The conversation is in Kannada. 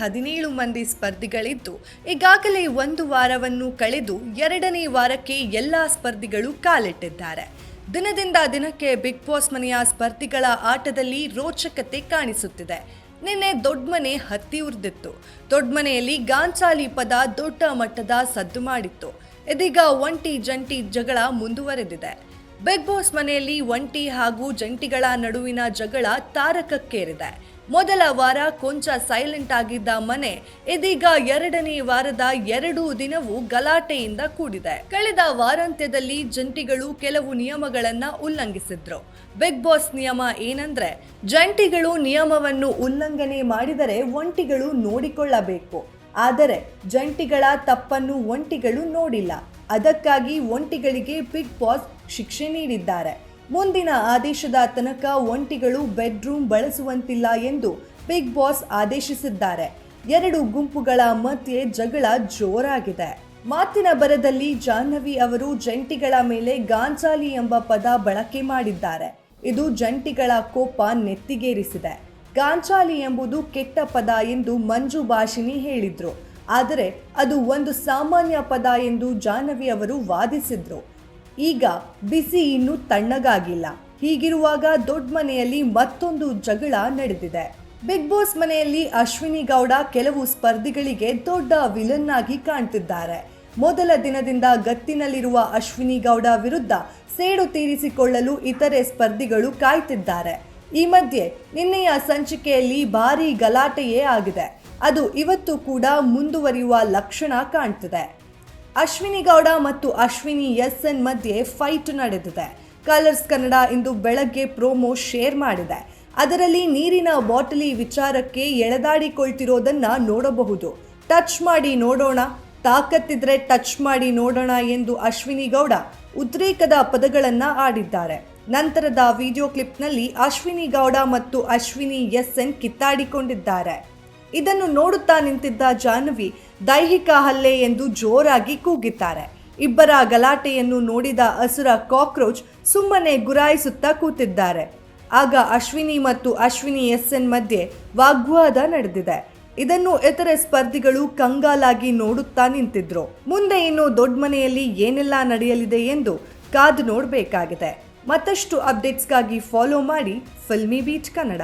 ಹದಿನೇಳು ಮಂದಿ ಸ್ಪರ್ಧಿಗಳಿದ್ದು, ಈಗಾಗಲೇ ಒಂದು ವಾರವನ್ನು ಕಳೆದು ಎರಡನೇ ವಾರಕ್ಕೆ ಎಲ್ಲಾ ಸ್ಪರ್ಧಿಗಳು ಕಾಲಿಟ್ಟಿದ್ದಾರೆ. ದಿನದಿಂದ ದಿನಕ್ಕೆ ಬಿಗ್ ಬಾಸ್ ಮನೆಯ ಸ್ಪರ್ಧಿಗಳ ಆಟದಲ್ಲಿ ರೋಚಕತೆ ಕಾಣಿಸುತ್ತಿದೆ. ನಿನ್ನೆ ದೊಡ್ಡಮನೆ ಹತ್ತಿ ಉರಿದಿತ್ತು. ದೊಡ್ಡಮನೆಯಲ್ಲಿ ಗಾಂಚಾಲಿ ಪದ ದೊಡ್ಡ ಮಟ್ಟದ ಸದ್ದು ಮಾಡಿತ್ತು. ಇದೀಗ ಒಂಟಿ ಜಂಟಿ ಜಗಳ ಮುಂದುವರೆದಿದೆ. ಬಿಗ್ ಬಾಸ್ ಮನೆಯಲ್ಲಿ ಒಂಟಿ ಹಾಗೂ ಜಂಟಿಗಳ ನಡುವಿನ ಜಗಳ ತಾರಕಕ್ಕೇರಿದೆ. ಮೊದಲ ವಾರ ಕೊಂಚ ಸೈಲೆಂಟ್ ಆಗಿದ್ದ ಮನೆ, ಇದೀಗ ಎರಡನೇ ವಾರದ ಎರಡೂ ದಿನವೂ ಗಲಾಟೆಯಿಂದ ಕೂಡಿದೆ. ಕಳೆದ ವಾರಾಂತ್ಯದಲ್ಲಿ ಜಂಟಿಗಳು ಕೆಲವು ನಿಯಮಗಳನ್ನ ಉಲ್ಲಂಘಿಸಿದ್ರು. ಬಿಗ್ ಬಾಸ್ ನಿಯಮ ಏನಂದ್ರೆ, ಜಂಟಿಗಳು ನಿಯಮವನ್ನು ಉಲ್ಲಂಘನೆ ಮಾಡಿದರೆ ಒಂಟಿಗಳು ನೋಡಿಕೊಳ್ಳಬೇಕು. ಆದರೆ ಜಂಟಿಗಳ ತಪ್ಪನ್ನು ಒಂಟಿಗಳು ನೋಡಿಲ್ಲ. ಅದಕ್ಕಾಗಿ ಒಂಟಿಗಳಿಗೆ ಬಿಗ್ ಬಾಸ್ ಶಿಕ್ಷೆ ನೀಡಿದ್ದಾರೆ. ಮುಂದಿನ ಆದೇಶದ ತನಕ ಒಂಟಿಗಳು ಬೆಡ್ರೂಮ್ ಬಳಸುವಂತಿಲ್ಲ ಎಂದು ಬಿಗ್ ಬಾಸ್ ಆದೇಶಿಸಿದ್ದಾರೆ. ಎರಡು ಗುಂಪುಗಳ ಮಧ್ಯೆ ಜಗಳ ಜೋರಾಗಿದೆ. ಮಾತಿನ ಬರದಲ್ಲಿ ಜಾಹ್ನವಿ ಅವರು ಜಂಟಿಗಳ ಮೇಲೆ ಗಾಂಜಾಲಿ ಎಂಬ ಪದ ಬಳಕೆ ಮಾಡಿದ್ದಾರೆ. ಇದು ಜಂಟಿಗಳ ಕೋಪ ನೆತ್ತಿಗೇರಿಸಿದೆ. ಗಾಂಚಾಲಿ ಎಂಬುದು ಕೆಟ್ಟ ಪದ ಎಂದು ಮಂಜು ಭಾಷಿಣಿ ಹೇಳಿದ್ರು. ಆದರೆ ಅದು ಒಂದು ಸಾಮಾನ್ಯ ಪದ ಎಂದು ಜಾಹ್ನವಿ ಅವರು ವಾದಿಸಿದ್ರು. ಈಗ ಬಿಸಿ ಇನ್ನೂ ತಣ್ಣಗಾಗಿಲ್ಲ. ಹೀಗಿರುವಾಗ ದೊಡ್ಡ ಮನೆಯಲ್ಲಿ ಮತ್ತೊಂದು ಜಗಳ ನಡೆದಿದೆ. ಬಿಗ್ ಬಾಸ್ ಮನೆಯಲ್ಲಿ ಅಶ್ವಿನಿ ಗೌಡ ಕೆಲವು ಸ್ಪರ್ಧಿಗಳಿಗೆ ದೊಡ್ಡ ವಿಲನ್ ಆಗಿ ಕಾಣ್ತಿದ್ದಾರೆ. ಮೊದಲ ದಿನದಿಂದ ಗತ್ತಿನಲ್ಲಿರುವ ಅಶ್ವಿನಿ ಗೌಡ ವಿರುದ್ಧ ಸೇಡು ತೀರಿಸಿಕೊಳ್ಳಲು ಇತರೆ ಸ್ಪರ್ಧಿಗಳು ಕಾಯ್ತಿದ್ದಾರೆ. ಈ ಮಧ್ಯೆ ನಿನ್ನೆಯ ಸಂಚಿಕೆಯಲ್ಲಿ ಭಾರೀ ಗಲಾಟೆಯೇ ಆಗಿದೆ. ಅದು ಇವತ್ತು ಕೂಡ ಮುಂದುವರಿಯುವ ಲಕ್ಷಣ ಕಾಣ್ತಿದೆ. ಅಶ್ವಿನಿ ಗೌಡ ಮತ್ತು ಅಶ್ವಿನಿ ಎಸ್ ಎನ್ ಮಧ್ಯೆ ಫೈಟ್ ನಡೆದಿದೆ. ಕಲರ್ಸ್ ಕನ್ನಡ ಇಂದು ಬೆಳಗ್ಗೆ ಪ್ರೋಮೋ ಶೇರ್ ಮಾಡಿದೆ. ಅದರಲ್ಲಿ ನೀರಿನ ಬಾಟಲಿ ವಿಚಾರಕ್ಕೆ ಎಳೆದಾಡಿಕೊಳ್ತಿರೋದನ್ನ ನೋಡಬಹುದು. ಟಚ್ ಮಾಡಿ ನೋಡೋಣ. ತಾಕತ್ತಿದ್ರೆ ಟಚ್ ಮಾಡಿ ನೋಡೋಣ ಎಂದು ಅಶ್ವಿನಿ ಗೌಡ ಉದ್ರೇಕದ ಪದಗಳನ್ನ ಆಡಿದ್ದಾರೆ. ನಂತರದ ವಿಡಿಯೋ ಕ್ಲಿಪ್ನಲ್ಲಿ ಅಶ್ವಿನಿ ಗೌಡ ಮತ್ತು ಅಶ್ವಿನಿ ಎಸ್ ಎನ್ ಕಿತ್ತಾಡಿಕೊಂಡಿದ್ದಾರೆ. ಇದನ್ನು ನೋಡುತ್ತಾ ನಿಂತಿದ್ದ ಜಾಹ್ನವಿ, ದೈಹಿಕ ಹಲ್ಲೆ ಎಂದು ಜೋರಾಗಿ ಕೂಗಿದ್ದಾರೆ. ಇಬ್ಬರ ಗಲಾಟೆಯನ್ನು ನೋಡಿದ ಅಸುರ ಕಾಕ್ರೋಚ್ ಸುಮ್ಮನೆ ಗುರಾಯಿಸುತ್ತಾ ಕೂತಿದ್ದಾರೆ. ಆಗ ಅಶ್ವಿನಿ ಮತ್ತು ಅಶ್ವಿನಿ ಎಸ್ ಎನ್ ಮಧ್ಯೆ ವಾಗ್ವಾದ ನಡೆದಿದೆ. ಇದನ್ನು ಇತರೆ ಸ್ಪರ್ಧಿಗಳು ಕಂಗಾಲಾಗಿ ನೋಡುತ್ತಾ ನಿಂತಿದ್ರು. ಮುಂದೆ ಇನ್ನು ದೊಡ್ಡ ಮನೆಯಲ್ಲಿ ಏನೆಲ್ಲ ನಡೆಯಲಿದೆ ಎಂದು ಕಾದು ನೋಡಬೇಕಾಗಿದೆ. ಮತ್ತಷ್ಟು ಅಪ್ಡೇಟ್ಸ್ಗಾಗಿ ಫಾಲೋ ಮಾಡಿ ಫಿಲ್ಮಿ ಬೀಚ್ ಕನ್ನಡ.